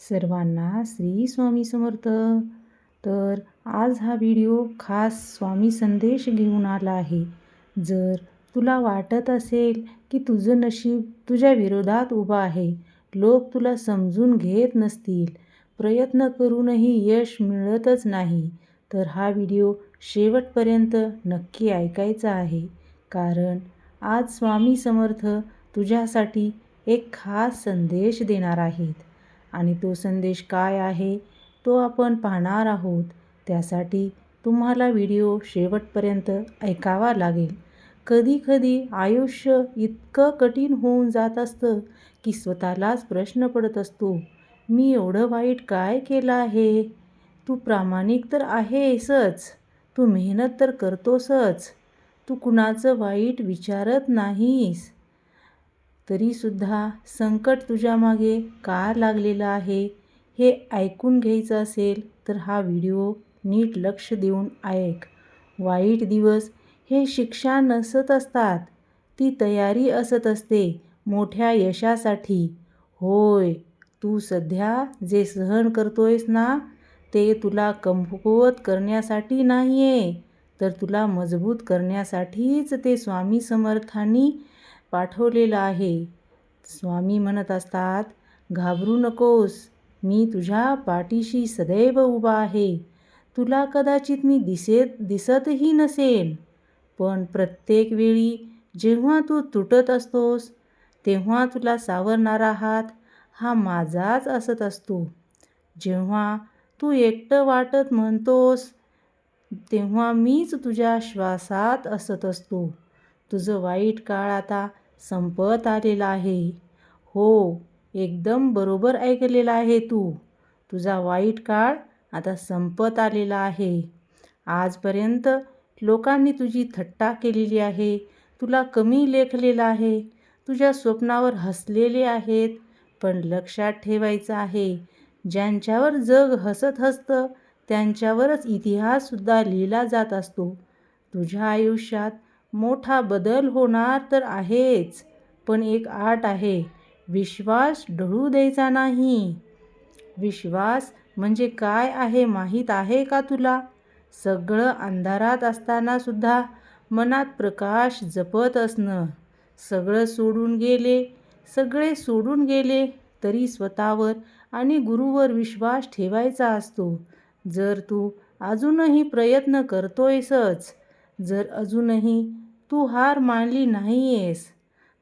सर्वांना श्री स्वामी समर्थ. तर आज हा व्हिडिओ खास स्वामी संदेश घेऊन आला आहे. जर तुला वाटत असेल की तुझं नशीब तुझ्या विरोधात उभं आहे लोक तुला समजून घेत नसतील प्रयत्न करूनही यश मिळतच नाही तर हा व्हिडिओ शेवटपर्यंत नक्की ऐकायचा आहे. कारण आज स्वामी समर्थ तुझ्यासाठी एक खास संदेश देणार आहेत. आणि तो संदेश काय आहे तो आपण पाहणार आहोत. त्यासाठी तुम्हाला व्हिडिओ शेवटपर्यंत ऐकावा लागेल. कधीकधी आयुष्य इतकं कठीण होऊन जात असतं की स्वतःलाच प्रश्न पडत असतो मी एवढं वाईट काय केलं आहे? तू प्रामाणिक तर आहेसच. तू मेहनत तर करतोसच. तू कुणाचं वाईट विचारत नाहीस. तरीसुद्धा संकट तुझ्यामागे का लागलेलं आहे हे ऐकून घ्यायचं असेल तर हा व्हिडिओ नीट लक्ष देऊन ऐक. वाईट दिवस हे शिक्षा नसत असतात. ती तयारी असत असते मोठ्या यशासाठी. होय तू सध्या जे सहन करतोयस ना ते तुला कमकुवत करण्यासाठी नाही आहे तर तुला मजबूत करण्यासाठीच ते स्वामी समर्थांनी पाठवलेलं आहे. स्वामी म्हणत असतात घाबरू नकोस मी तुझ्या पाठीशी सदैव उभा आहे. तुला कदाचित मी दिसेत दिसतही नसेल. पण प्रत्येक वेळी जेव्हा तू तुटत असतोस तेव्हा तुला सावरणारा हात हा माझाच असत असतो. जेव्हा तू एकटं वाटत म्हणतोस तेव्हा मीच तुझ्या श्वासात असत असतो. तुझं वाईट काळ आता संपत आलेला आहे. हो एकदम बरोबर ऐकलेलं आहे तू. तुझा वाईट काळ आता संपत आलेला आहे. आजपर्यंत लोकांनी तुझी थट्टा केलेली आहे. तुला कमी लेखलेलं आहे. तुझ्या स्वप्नावर हसलेले आहेत. पण लक्षात ठेवायचं आहे ज्यांच्यावर जग हसत हसतं त्यांच्यावरच इतिहाससुद्धा लिहिला जात असतो. तुझ्या आयुष्यात मोठा बदल होणार तर आहेच पण एक आट आहे. विश्वास ढळू द्यायचा नाही. विश्वास म्हणजे काय आहे माहीत आहे का तुला? सगळं अंधारात असतानासुद्धा मनात प्रकाश जपत असणं. सगळं सोडून गेले सगळे सोडून गेले तरी स्वतःवर आणि गुरुवर विश्वास ठेवायचा असतो. जर तू अजूनही प्रयत्न करतोयसच जर अजूनही तू हार मानली नाही आहेस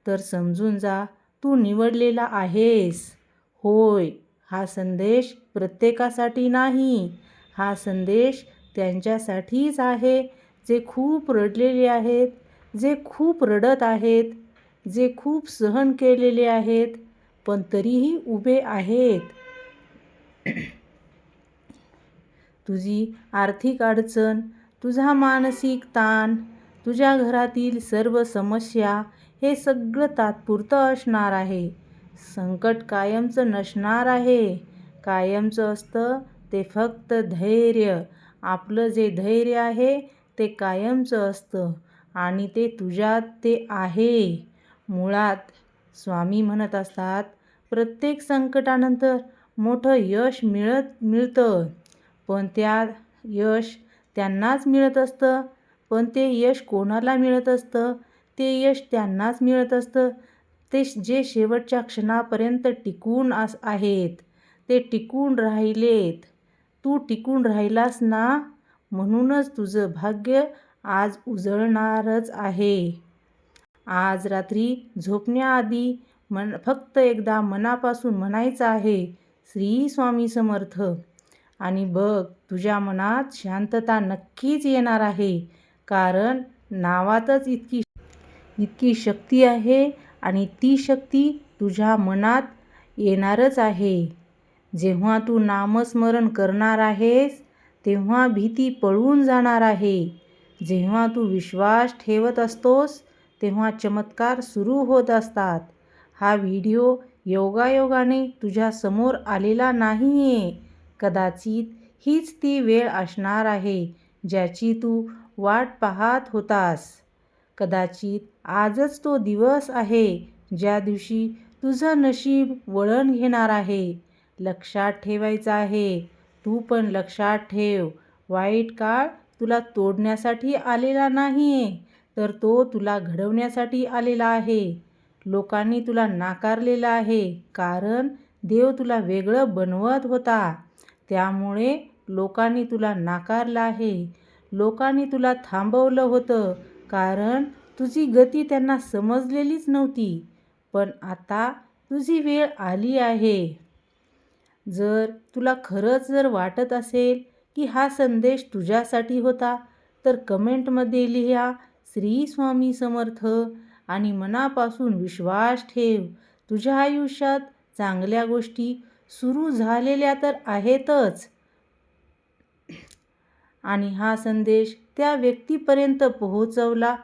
तर समजून जा तू निवडलेला आहेस. होय हा संदेश प्रत्येकासाठी नाही. हा संदेश त्यांच्यासाठीच आहे. जे खूप रडलेले आहेत जे खूप रडत आहेत जे खूप सहन केलेले आहेत पण तरीही उभे आहेत. तुझी आर्थिक अडचण तुझा मानसिक ताण तुझ्या घरातील सर्व समस्या हे सगळं तात्पुरतं असणार आहे. संकट कायमचं नसणार आहे. कायमचं असतं ते फक्त धैर्य. आपलं जे धैर्य आहे ते कायमचं असतं आणि ते तुझ्यात ते आहे. मुळात स्वामी म्हणत असतात प्रत्येक संकटानंतर मोठं यश मिळत मिळतं. पण त्या यश त्यांनाच मिळत असतं. पण ते यश कोणाला मिळत असतं? ते यश त्यांनाच मिळत असतं. ते जे शेवटच्या क्षणापर्यंत टिकून आस आहेत ते टिकून राहिलेत. तू टिकून राहिलास ना? म्हणूनच तुझं भाग्य आज उजळणारच आहे. आज रात्री झोपण्याआधी मन फक्त एकदा मनापासून म्हणायचं आहे श्री स्वामी समर्थ. आणि बघ तुझ्या मनात शांतता नक्कीच येणार आहे. कारण नावातच इतकी इतकी शक्ती आहे आणि ती शक्ती तुझ्या मनात येणारच आहे. जेव्हा तू नामस्मरण करणार आहेस तेव्हा भीती पळून जाणार आहे. जेव्हा तू विश्वास ठेवत असतोस तेव्हा चमत्कार सुरू होत असतात. हा व्हिडिओ योगायोगाने तुझ्यासमोर आलेला नाही आहे कदाचित हीच ती वेळ असणार आहे ज्याची तू वाट पाहत होतास. कदाचित आजच तो दिवस आहे ज्या दिवशी तुझं नशीब वळण घेणार आहे. लक्षात ठेवायचं आहे. तू पण लक्षात ठेव. वाईट काळ तुला तोडण्यासाठी आलेला नाही तर तो तुला घडवण्यासाठी आलेला आहे. लोकांनी तुला नाकारलेलं आहे कारण देव तुला वेगळं बनवत होता. त्यामुळे लोकांनी तुला नाकारलं आहे. लोकांनी तुला थांबवलं होतं. कारण तुझी गती त्यांना समजलेलीच नव्हती. पण आता तुझी वेळ आली आहे. जर तुला खरंच जर वाटत असेल की हा संदेश तुझ्यासाठी होता तर कमेंटमध्ये लिहा श्री स्वामी समर्थ. आणि मनापासून विश्वास ठेव. तुझ्या आयुष्यात चांगल्या गोष्टी सुरू झालेल्या तर आहेतच. आणि हा संदेश त्या व्यक्तीपर्यंत पोहोचवला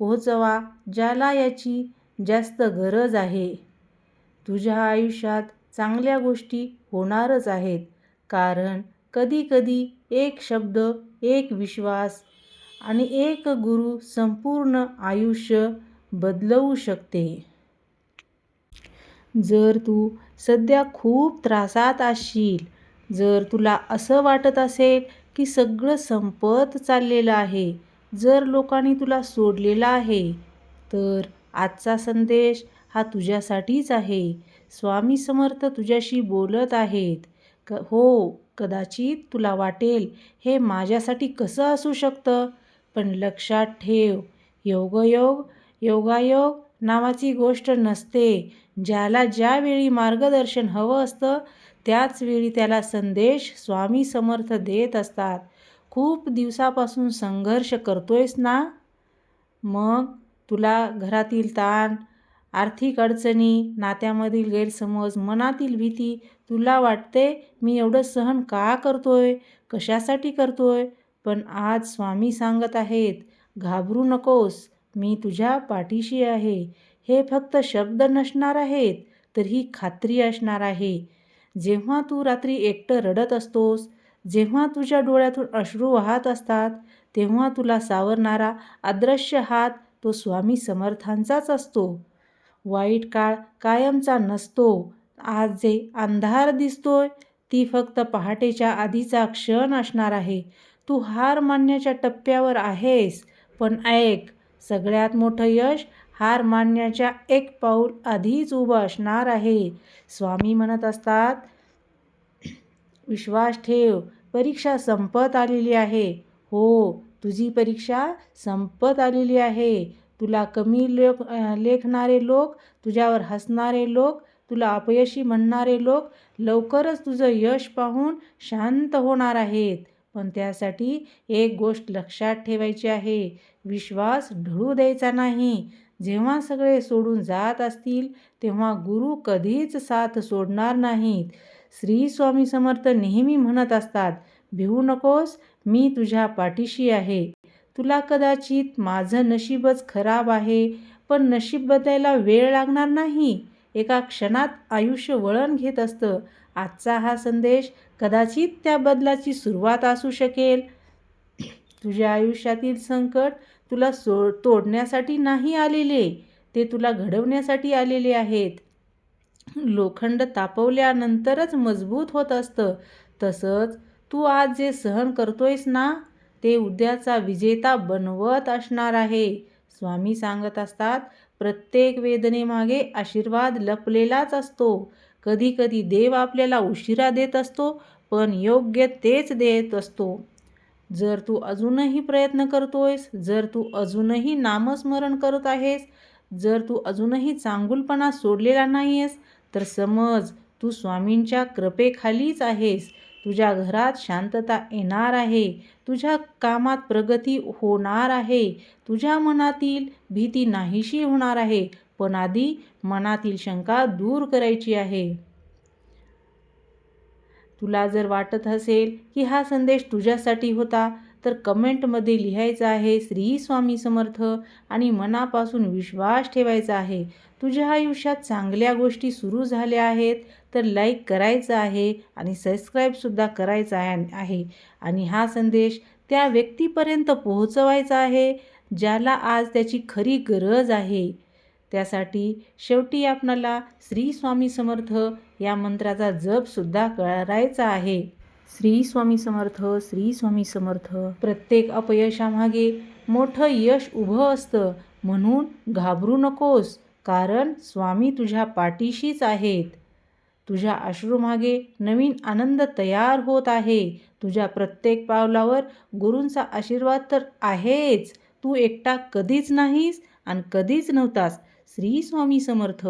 पोहोचवा ज्याला याची जास्त गरज आहे. तुझ्या आयुष्यात चांगल्या गोष्टी होणारच आहेत कारण कधीकधी एक शब्द एक विश्वास आणि एक गुरु संपूर्ण आयुष्य बदलवू शकते. जर तू सध्या खूप त्रासात असशील जर तुला असं वाटत असेल की सगळं संपत चाललेलं आहे. जर लोकांनी तुला सोडलेलं आहे तर आजचा संदेश हा तुझ्यासाठीच आहे. स्वामी समर्थ तुझ्याशी बोलत आहेत. क हो कदाचित तुला वाटेल हे माझ्यासाठी कसं असू शकतं? पण लक्षात ठेव योगयोग योगायोग नावाची गोष्ट नसते. ज्याला ज्यावेळी मार्गदर्शन हवं असतं त्याच वेळी त्याला संदेश स्वामी समर्थ देत असतात. खूप दिवसापासून संघर्ष करतोयस ना? मग तुला घरातील ताण आर्थिक अडचणी नात्यामधील गैरसमज मनातील भीती तुला वाटते? मी एवढं सहन का करतोय? कशासाठी करतोय? पण आज स्वामी सांगत आहेत घाबरू नकोस मी तुझ्या पाठीशी आहे. हे फक्त शब्द नसणार आहेत तर ही खात्री असणार आहे. जेव्हा तू रात्री एकटं रडत असतोस जेव्हा तुझ्या डोळ्यातून अश्रू वाहत असतात तेव्हा तुला सावरणारा अदृश्य हात तो स्वामी समर्थांचाच असतो. वाईट काळ कायमचा नसतो. आज जे अंधार दिसतोय ती फक्त पहाटेच्या आधीचा क्षण असणार आहे. तू हार मानण्याच्या टप्प्यावर आहेस. पण ऐक सगळ्यात मोठं यश हार मानण्याच्या एक पाऊल आधीच उभं असणार आहे. स्वामी म्हणत असतात विश्वास ठेव परीक्षा संपत आलेली आहे. हो तुझी परीक्षा संपत आलेली आहे. तुला कमी लेख लेखणारे लोक तुझ्यावर हसणारे लोक तुला अपयशी म्हणणारे लोक लवकरच तुझं यश पाहून शांत होणार आहेत. पण त्यासाठी एक गोष्ट लक्षात ठेवायची आहे. विश्वास ढळू द्यायचा नाही. जेव्हा सगळे सोडून जात असतील तेव्हा गुरु कधीच साथ सोडणार नाहीत. श्री स्वामी समर्थ नेहमी म्हणत असतात भिवू नकोस मी तुझ्या पाठीशी आहे. तुला कदाचित माझं नशीबच खराब आहे पण नशीब बदलायला वेळ लागणार नाही. एका क्षणात आयुष्य वळण घेत असतं. आजचा हा संदेश कदाचित त्या बदलाची सुरुवात असू शकेल. तुझ्या आयुष्यातील संकट तुला सो तोडण्यासाठी नाही आलेले ते तुला घडवण्यासाठी आलेले आहेत. लोखंड तापवल्यानंतरच मजबूत होत असतं. तसंच तू आज जे सहन करतोयस ना ते उद्याचा विजेता बनवत असणार आहे. स्वामी सांगत असतात प्रत्येक वेदनेमागे आशीर्वाद लपलेलाच असतो. कधीकधी देव आपल्याला उशिरा देत असतो पण योग्य तेच देत असतो. जर तू अजूनही प्रयत्न करतोयस जर तू अजूनही नामस्मरण करत आहेस जर तू अजूनही चांगुलपणा सोडलेला नाही आहेस तर समज तू स्वामींच्या कृपेखालीच आहेस. तुझ्या घरात शांतता येणार आहे. तुझ्या कामात प्रगती होणार आहे. तुझ्या मनातील भीती नाहीशी होणार आहे. पण आधी मनातील शंका दूर करायची आहे. तुला जर वाटत असेल की हा संदेश तुझ्यासाठी होता तर कमेंटमध्ये लिहायचं आहे श्री स्वामी समर्थ आणि मनापासून विश्वास ठेवायचा आहे. तुझ्या आयुष्यात चांगल्या गोष्टी सुरू झाल्या आहेत तर लाईक करायचं आहे आणि सबस्क्राईबसुद्धा करायचा आहे. आणि हा संदेश त्या व्यक्तीपर्यंत पोहोचवायचा आहे ज्याला आज त्याची खरी गरज आहे. त्यासाठी शेवटी आपणाला श्री स्वामी समर्थ या मंत्राचा जपसुद्धा करायचा आहे. श्री स्वामी समर्थ श्री स्वामी समर्थ. प्रत्येक अपयशामागे मोठं यश उभं असतं. म्हणून घाबरू नकोस कारण स्वामी तुझ्या पाठीशीच आहेत. तुझ्या अश्रूमागे नवीन आनंद तयार होत आहे. तुझ्या प्रत्येक पावलावर गुरूंचा आशीर्वाद तर आहेच. तू एकटा कधीच नाहीस आणि कधीच नव्हतास. श्री स्वामी समर्थ.